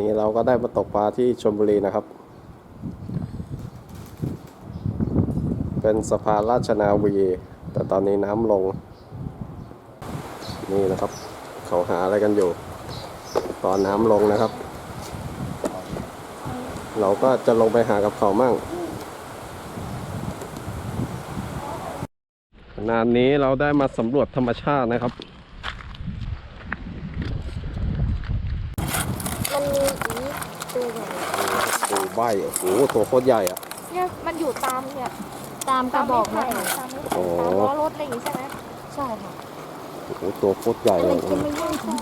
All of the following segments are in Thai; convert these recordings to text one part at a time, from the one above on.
นี่เราก็ได้มาตกปลาที่ชลบุรีนะครับ เป็นสะพานราชนาวี แต่ตอนนี้น้ำลง นี่นะครับ เขาหาอะไรกันอยู่ ตอนน้ำลงนะครับ เราก็จะลงไปหากับเขามั่งขณะนี้เราได้มาสำรวจธรรมชาตินะครับ มันมีอีตัวใหญ่ ปูใบ โอ้โหตัวโคตรใหญ่อะเนี่ยมันอยู่ตามเนี่ยตามกระบอกนะตามไม้ไผ่โอ้ตามล้อรถอะไรอย่างงี้ใช่ไหมใช่ค่ะโอ้โหตัวโคตรใหญ่เลยจะไม่ย่างคุณ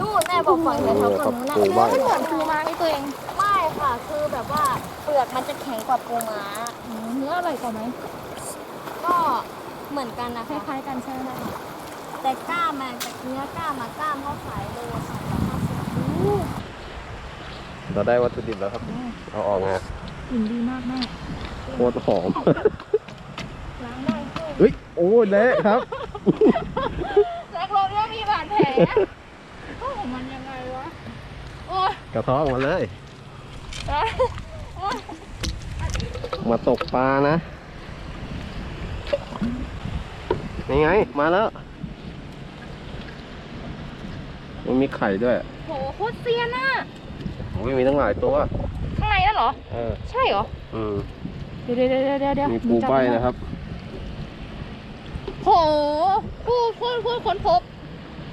นู่นแม่บอกฝั่งแถวๆฝั่งนู้นนะปูใบไม่เหมือนปูม้านี่ตัวเองไม่ค่ะ คือแบบว่าเปลือกมันจะแข็งกว่าปูม้าเนื้ออร่อยกว่าไหมก็เหมือนกันนะคคะล้ายๆกันใช่ไหมแต่กล้ามมันแต่เนื้อกล้ามมากล้ามเขาขายโลสองร้อยห้าสิบ เราได้วัตถุดิบแล้วครับ เอาออกไงกลิ่นดีมากแม่โคตรหอมล้างได้เพื่อเฮ้ยโอ้เละครับแจ็คโรเรียมีบาดแผลโอ้ของมันยังไงวะ โอ้ยกระเท้อออกมาเลย โอ้ยมาตกปลานะนี่ไง มาแล้ว มันมีไข่ด้วย โหโคตรเซียนอะ โอ้ยมีตั้งหลายตัว ข้างในนั่นเหรอ เออ ใช่เหรอ อืมเดี๋ยวเดี๋ยวเดี๋ยวเดี๋ยวเดี๋ยวมีปูใบนะครับ โหผู้ผู้ผู้ค้นพบ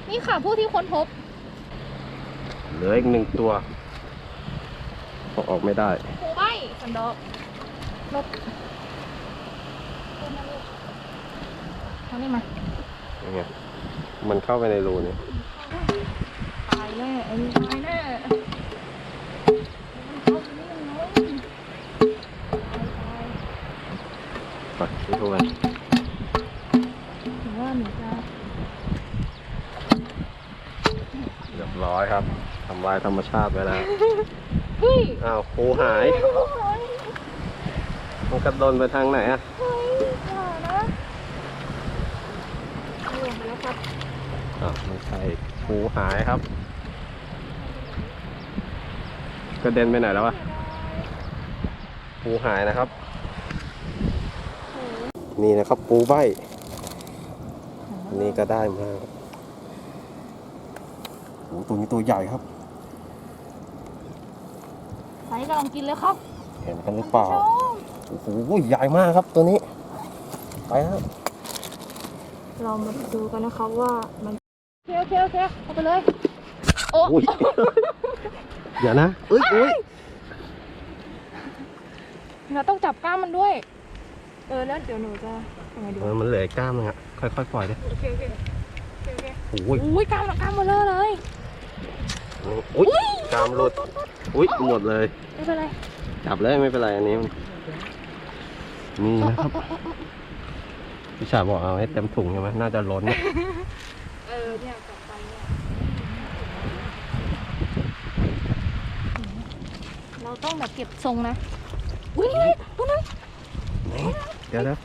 นี่ค่ะผู้ที่ค้นพบ เหลืออีกหนึ่งตัวเอาออกไม่ได้ปูใบสันดอกลบเอานี่มายังไงมันเข้าไปในรูนี่ตายแน่ไอ้นี่ตายแน่มันเข้าไปนี่ยังไง ตายไปไปดูกันหรือว่าหนูจะเรียบร้อยครับทำลายธรรมชาติไปแล้วเฮ้ยอ้าวปูหายมันกระโดนไปทางไหนอะเฮ้ยอย่านะเอาลงไปแล้วครับอ่าวไม่ใช่ปูหายครับ กระเด็นไปไหนแล้ววะปูหายนะครับ นี่นะครับปูใบนี่ก็ได้มาครับโอ้ตัวนี้ตัวใหญ่ครับใส่กำลังกินเลยครับ เห็นกันหรือเปล่าโอ้โหใหญ่มากครับตัวนี้ ไปครับเรามาดูกันนะครับว่ามันโอเคโอเคโอเคเอาไปเลยโอ้อุ้ยเดี๋ยวนะเอ้ยอุ้ยเราต้องจับกล้ามมันด้วย เออแล้วเดี๋ยวหนูจะยังไงดีเออมันเหลืออีกกล้ามนึงอะค่อยๆปล่อยดิโอเคโอเคโอเคโอเคโอ้ยอุ้ยกล้ามกล้ามเบลอเลยอุ้ยกล้ามหลุดอุ้ยหมดเลยไม่เป็นไรจับเลยไม่เป็นไรอันนี้มันนี่นะครับพี่ชาบอกเอาให้เต็มถุงใช่ไหมน่าจะล้นเออเนี่ยจับไปเนี่ยเราต้องแบบเก็บทรงนะอุ้ยนี่ไงตัวนั้น เดี๋ยวนะ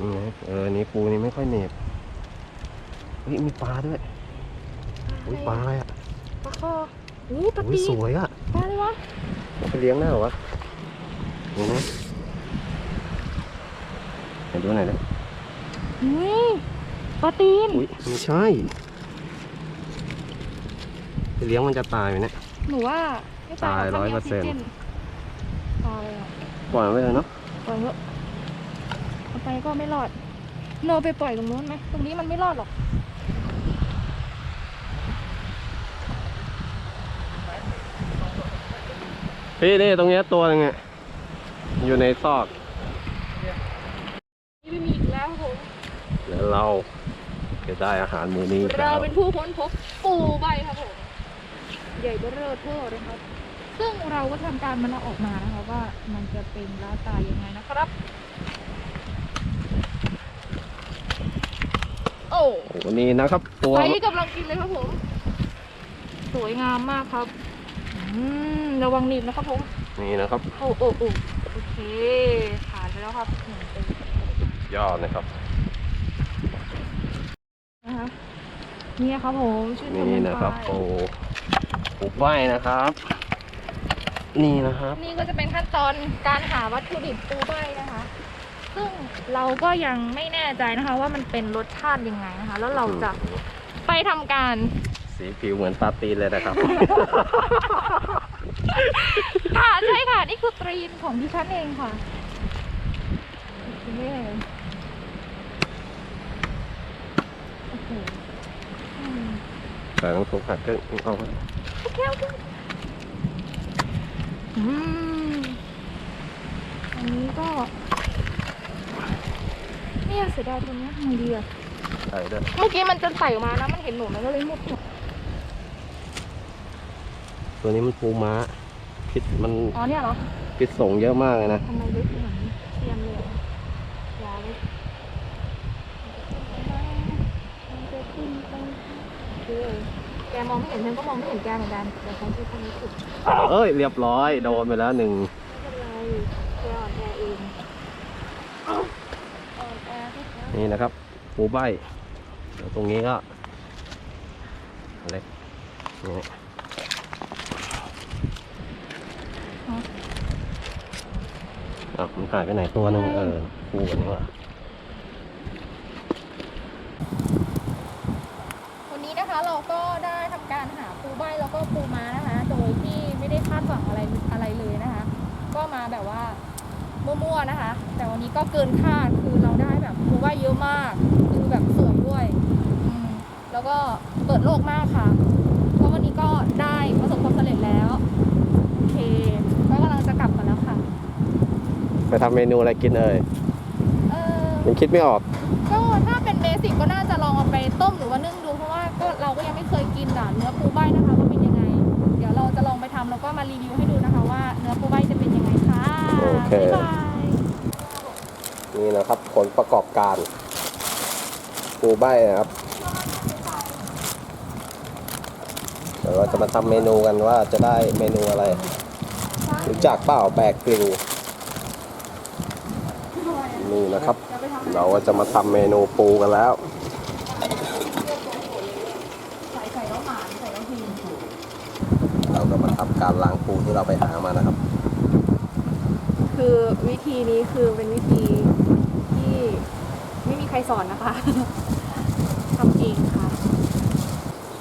นี่ไงเออ นี่ปูนี่ไม่ค่อยเหน็บเฮ้ยมีปลาด้วยอุ้ยปลาอะไรอะปลาคออู้ปลาอุ้ยตีสวยอะปลาอะไรวะเอาไปเลี้ยงได้เหรอวะนี่นะเห็นดูหน่อยนะอุ้ยปลาตีนอุ้ยไม่ใช่ไปเลี้ยงมันจะตายไหมเนี่ยหนูว่าไม่ตายหตายก100%ถ้ามีกซิจนตายเลยอะ ปล่อยมันไปเลยเนาะปล่อยเถอะเอาไปก็ไม่รอด โนไปปล่อยตรงนู้นไหมตรงนี้มันไม่รอดหรอกพี่นี่ตรงเนี้ยตัวหนึงอะอยู่ในซอกนี่ไม่มีอีกแล้วครับผมแล้วเราจะได้อาหารมื้อนี้อีกเราแล้วเป็นผู้ค้นพบปูใบครับผม ใหญ่เบ้อเร่อเท่อเลยครับ ซึ่งเราก็ทำการมันเอาออกมานะคะว่ามันจะเป็นล้าตายยังไงนะครับ โอ้โอ้โหนี่นะครับ ตัวไปกำลังกินเลยครับผม สวยงามมากครับอืมระวังหนีบนะครับผม นี่นะครับ โอ้โอ้โอ้โอเคผ่านไปแล้วครับหนึ่งเป็นยอดนะครับนะคะเนี่ยครับผม ชื่อสมุนี่นนะครับไพรปูปูใบนะครับ นี่นะครับ นี่ก็จะเป็นขั้นตอนการหาวัตถุดิบปูใบนะคะ ซึ่งเราก็ยังไม่แน่ใจนะคะ ว่ามันเป็นรสชาติยังไงนะคะ แล้วเราจะไปทำการ สีผิวเหมือนปลาตีนเลยนะครับ ค่ะใช่ค่ะ นี่คือตรีนของดิฉันเองค่ะนี่เลยโอเคอืมแต่ต้องทุกผัดก็เอามาโอเคโอเค อืมอันนี้ก็เนี่ยเสียดายตัวเนี้ยทำไงดีอะใส่ด้วยเมื่อกี้มันจะใส่ออกมานะ มันเห็นหนูมันก็เลยมุดหัวตัวนี้มันปูม้าพิษมันอ๋อเนี่ยเหรอพิษส่งเยอะมากเลยนะทำไมลึกเหมือนเทียมเลยอะยาลึกมันจะขึ้นไปคือ แกมองไม่เห็นฉันก็มองไม่เห็นแกเหมือนกันแต่ฉันช่วยความรู้สึกเอ้ยเรียบร้อยโดนไปแล้วหนึ่งไม่เป็นไรแกอ่อนแอเองอ่อนแอที่แท้นี่นะครับปูใบเดี๋ยวตรงนี้ก็อะไรนี่อะมันหายไปไหนตัวหนึงเออปูกันดีกว่า วันนี้นะคะเราก็ได้ทำการหาปูใบแล้วก็ปูม้านะคะ โดยที่ไม่ได้คาดหวังอะไรอะไรเลยนะคะ ก็มาแบบว่ามั่วๆนะคะ แต่วันนี้ก็เกินคาดคือเราได้แบบปูใบเยอะมาก คือแบบสวยด้วยอืมแล้วก็เปิดโลกมากค่ะ เพราะวันนี้ก็ได้ประสบความสำเร็จแล้ว โอเค ก็กำลังจะกลับกันแล้วค่ะ ไปทำเมนูอะไรกินเอ่ยเออยังคิดไม่ออก ก็ถ้าเป็นเบสิกก็น่าจะลองเอาไปต้มหรือว่านึ่งดูเพราะว่าก็เราก็ยังไม่เคยกินอะเนื้อปูใบนะคะำแล้วก็มารีวิวให้ดูนะคะว่าเนื้อปูใบจะเป็นยังไงค่ะโอเค บ๊ายบายนี่นะครับผลประกอบการปูใบนะครับเดี๋ยวเราจะมาทำเมนูกันว่าจะได้เมนูอะไรรู้จักเปล่าแบกกลิวนี่นะครับเดี๋ยวไปทำเราก็จะมาทำเมนูปูกันแล้ว ใส่ใส่แล้วหมานใส่แล้วพิม เรา ก็มาทำการล้างปูที่เราไปหามานะครับ คือวิธีนี้คือเป็นวิธีที่ไม่มีใครสอนนะคะ ทำเองค่ะ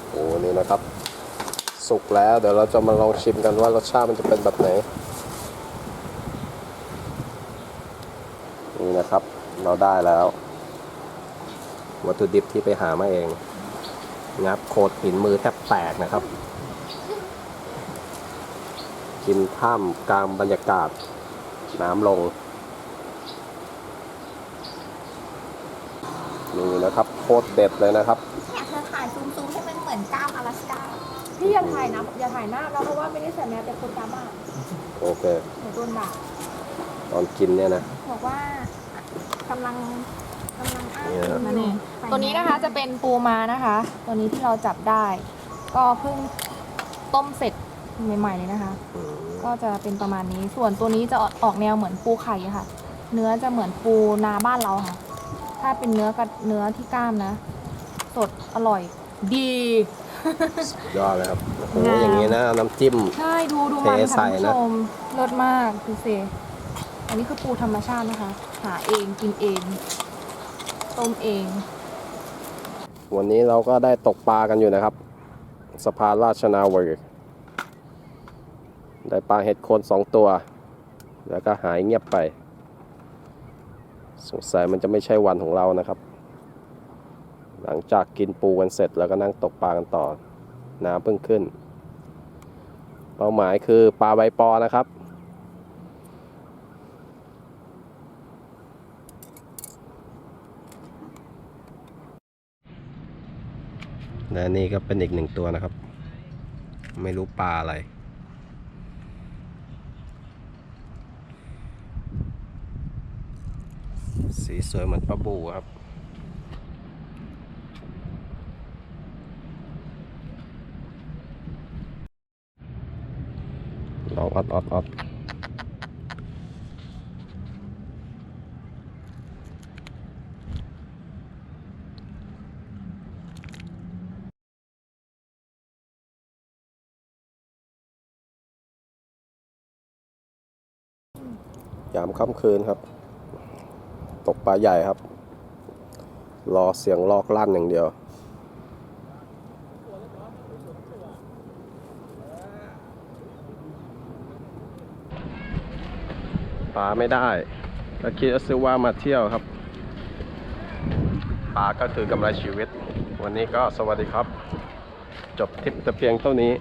โอ้นี่นะครับ สุกแล้วเดี๋ยวเราจะมาลองชิมกันว่ารสชาติมันจะเป็นแบบไหน นี่นะครับ เราได้แล้ว วัตถุดิบที่ไปหามาเอง งับโคตรหินมือแทบแตกนะครับ กินท่ามกลางบรรยากาศ น้ำลง นี่นะครับโคตรเด็ดเลยนะครับเนี่ยเธอถ่ายซูมๆให้มันเหมือนกล้ามอลาสก้าพี่อย่าถ่ายนะอย่าถ่ายหน้าเราเพราะว่าไม่ได้ใส่แมสแต่คนดราม่าโอเคเดี๋ยวโดนด่าตอนกินเนี่ยนะ บอกว่ากำลังกำลังอ้างเนี่ยนั่นเองตัวนี้นะคะจะเป็นปูมานะคะ ตัวนี้ที่เราจับได้ ก็เพิ่งต้มเสร็จใหม่ๆเลยนะคะ อืม ก็จะเป็นประมาณนี้ส่วนตัวนี้จะออกแนวเหมือนปูไข่อะค่ะ เนื้อจะเหมือนปูนาบ้านเราค่ะ ถ้าเป็นเนื้อกับเนื้อที่กล้ามนะ สดอร่อยดีสุดยอดเลยครับโอ้โหงาม อย่างนี้นะน้ำจิ้ม ใช่ดูดูมันเทใส่ค่ะคุณผู้นะ ชมรสมากดูเซอันนี้คือปูธรรมชาตินะคะ หาเองกินเอง ต้มเอง วันนี้เราก็ได้ตกปลากันอยู่นะครับ สะพานราชนาวี ได้ปลาเห็ดโคนสองตัว แล้วก็หายเงียบไป สงสัยมันจะไม่ใช่วันของเรานะครับ หลังจากกินปูกันเสร็จแล้วก็นั่งตกปลากันต่อ น้ำเพิ่งขึ้น เป้าหมายคือปลาใบปอนะครับและนี่ก็เป็นอีกหนึ่งตัวนะครับ ไม่รู้ปลาอะไร สีสวยเหมือนปลาบูครับ ลองอดอดอัดยามค่ำคืนครับ ตกปลาใหญ่ครับ รอเสียงลอกลั่นอย่างเดียว ปลาไม่ได้ก็คิดว่าซื้อว่ามาเที่ยวครับ ปลาก็คือกำไรชีวิต วันนี้ก็สวัสดีครับ จบทริปแต่เพียงเท่านี้